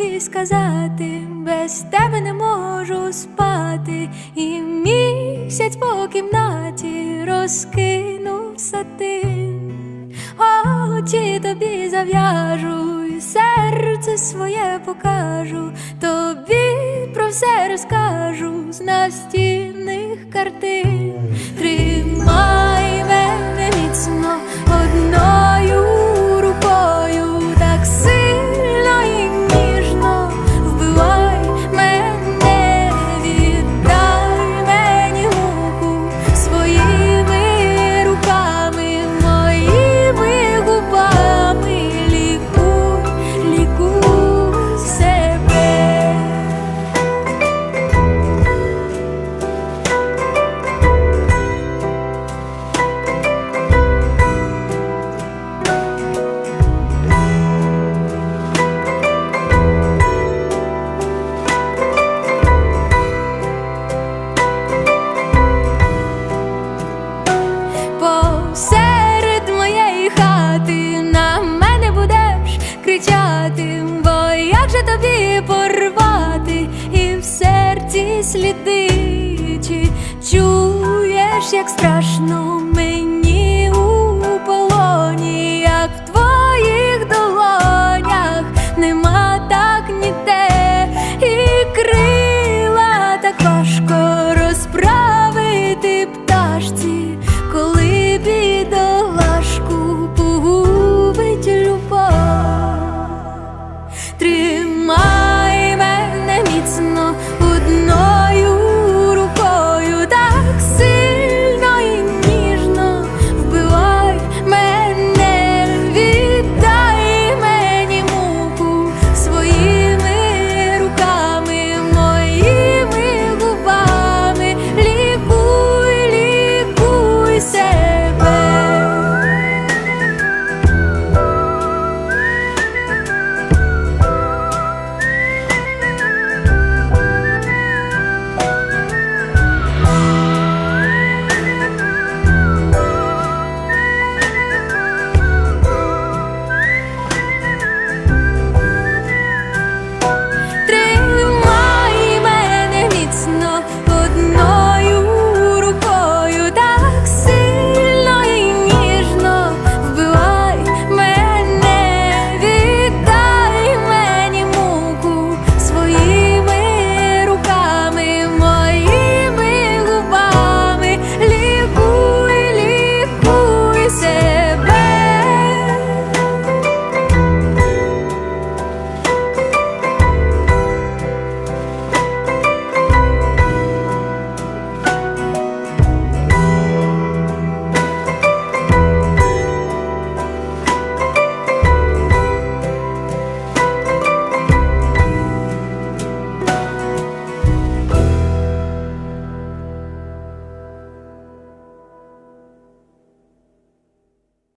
тобі сказати, без тебе не можу спати, і місяць по кімнаті розкинув сатин. Очі тобі зав'яжу, і серце своє покажу, тобі про все розкажу з настінних картин. Следы.